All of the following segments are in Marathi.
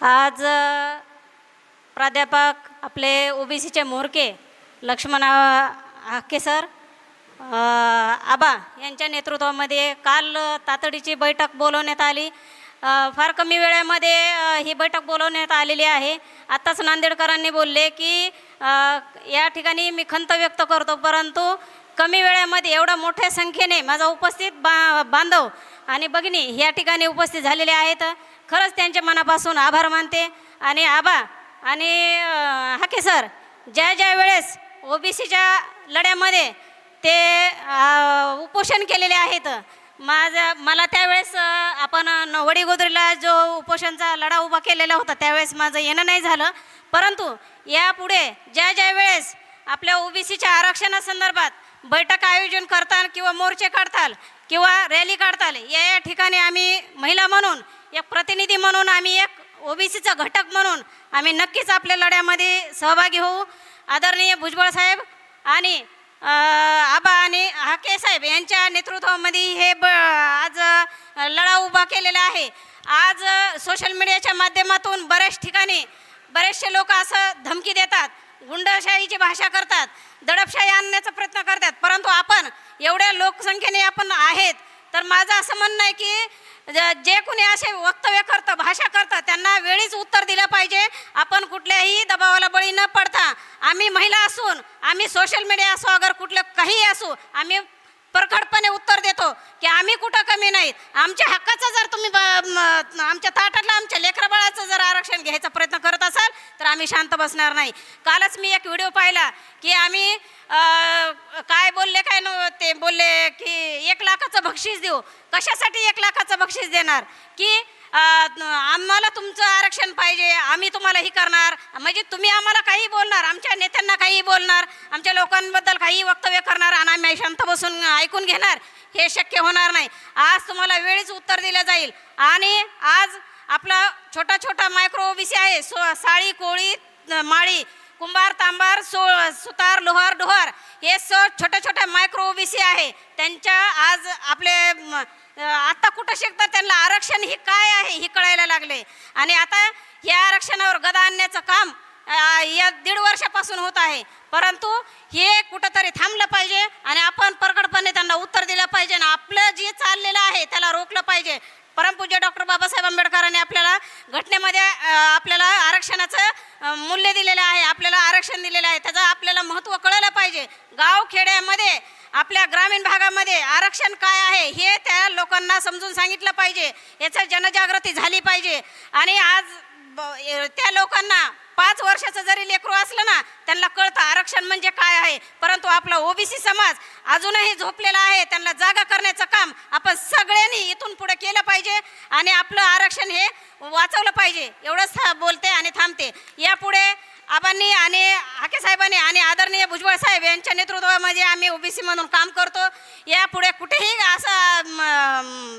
आज प्राध्यापक आपले ओबीसीचे मोरके लक्ष्मण अ, हाके सर आबा यांच्या नेतृत्वामध्ये काल तातडीची बैठक बोलवण्यात आली. फार कमी वेळेमध्ये ही बैठक बोलवण्यात आलेली आहे. आत्ताच नांदेडकरांनी बोलले की या ठिकाणी मी खंत व्यक्त करतो परंतु कमी वेळेमध्ये एवढ्या मोठ्या संख्येने माझा उपस्थित बा बांधव आणि बघिनी या ठिकाणी उपस्थित झालेले आहेत. खरंच त्यांच्या मनापासून आभार मानते. आणि आबा आणि हाके सर ज्या ज्या वेळेस ओबीसीच्या लढ्यामध्ये ते उपोषण केलेले आहेत माझा मला त्यावेळेस आपण नवडी वडीगोदरीला जो उपोषणचा लढा उभा केलेला होता त्यावेळेस माझं येणं नाही झालं. परंतु यापुढे ज्या ज्या वेळेस आपल्या ओबीसीच्या आरक्षणासंदर्भात बैठक आयोजन करताल किंवा मोर्चे काढताल किंवा रॅली काढताल या या ठिकाणी आम्ही महिला म्हणून एक प्रतिनिधी म्हणून आम्ही एक ओबीसीचा घटक म्हणून आम्ही नक्कीच आपल्या लढ्यामध्ये सहभागी होऊ. आदरणीय भुजबळ साहेब आणि आबा आणि हाके साहेब यांच्या नेतृत्वामध्ये हे ब आज लढा उभा केलेला आहे. आज सोशल मीडियाच्या माध्यमातून बऱ्याच ठिकाणी बरेचसे लोक असं धमकी देतात. गुंडशाहीची भाषा करतात दडपशाही आणण्याचा प्रयत्न करतात. परंतु आपण एवढ्या लोकसंख्येने आपण आहेत तर माझं असं म्हणणं आहे की जे कोणी असे वक्तव्य करतं भाषा करतं त्यांना वेळीच उत्तर दिलं पाहिजे. आपण कुठल्याही दबावाला बळी न पडता आम्ही महिला असून आम्ही सोशल मीडिया असो अगर कुठलं काही असू आम्ही परखडपणे उत्तर देतो की आम्ही कुठं कमी नाहीत. आमच्या हक्काचं जर तुम्ही ब- आमच्या ताटातलं आमच्या लेकराबाळाचं जर आरक्षण घ्यायचा प्रयत्न करत असाल तर आम्ही शांत बसणार नाही. कालच मी एक व्हिडिओ पाहिला की आम्ही काय बोलले काय न ते बोलले की एक लाखाचं बक्षीस देऊ. कशासाठी एक लाखाचं बक्षीस देणार? की आम्हाला तुमचं आरक्षण पाहिजे आम्ही तुम्हाला ही करणार. म्हणजे तुम्ही आम्हाला काही बोलणार आमच्या नेत्यांना काही बोलणार आमच्या लोकांबद्दल काही वक्तव्य करणार आणि आम्ही शांत बसून ऐकून घेणार हे शक्य होणार नाही. आज तुम्हाला वेळीच उत्तर दिलं जाईल. आणि आज आपला छोटा छोटा मायक्रो ओबीसी आहे सो साळी कोळी माळी कुंभार तांबार सो सुतार लोहार डोहार हे स छोट्या छोट्या मायक्रो ओबीसी आहे. त्यांच्या आज आपले आता कुठं शिकतात त्यांना? आरक्षण ही काय आहे? हे कळायला लागले. आणि आता या आरक्षणावर गदा आणण्याचं काम या दीड वर्षापासून होत आहे. परंतु हे कुठंतरी थांबलं पाहिजे आणि आपण परकडपणे त्यांना उत्तर दिलं पाहिजे आणि आपलं जे चाललेलं आहे त्याला रोखलं पाहिजे. परमपूज्य डॉक्टर बाबासाहेब आंबेडकरांनी आपल्याला घटनेमध्ये आपल्याला आरक्षणाचं मूल्य दिलेलं आहे आपल्याला आरक्षण दिलेलं आहे. त्याचं आपल्याला महत्त्व कळलं पाहिजे. गाव खेड्यामध्ये आपल्या ग्रामीण भागामध्ये आरक्षण काय आहे हे त्या लोकांना समजून सांगितलं पाहिजे. याचं जनजागृती झाली पाहिजे. आणि आज ब- त्या लोकांना पाच वर्षाचं जरी लेकरू असलं ना त्यांना कळतं आरक्षण म्हणजे काय आहे. परंतु आपला ओबीसी समाज अजूनही झोपलेला आहे. त्यांना जागा करण्याचं काम आपण सगळ्यांनी इथून पुढे केलं पाहिजे. आणि आपलं आरक्षण हे वाचवलं पाहिजे. एवढंच बोल बोलते आणि थांबते यापुढे आबांनी आणि हाके साहेबांनी आणि आदरणीय भुजबळ साहेब यांच्या नेतृत्वामध्ये आम्ही ओबीसी म्हणून काम करतो. यापुढे कुठेही असा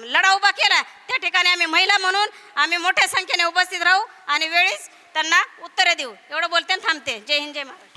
लढा उभा केला त्या ठिकाणी आम्ही महिला म्हणून आम्ही मोठ्या संख्येने उपस्थित राहू आणि वेळीच त्यांना उत्तरे देऊ. एवढं बोलते थांबते. जय हिंद जय महाराष्ट्र.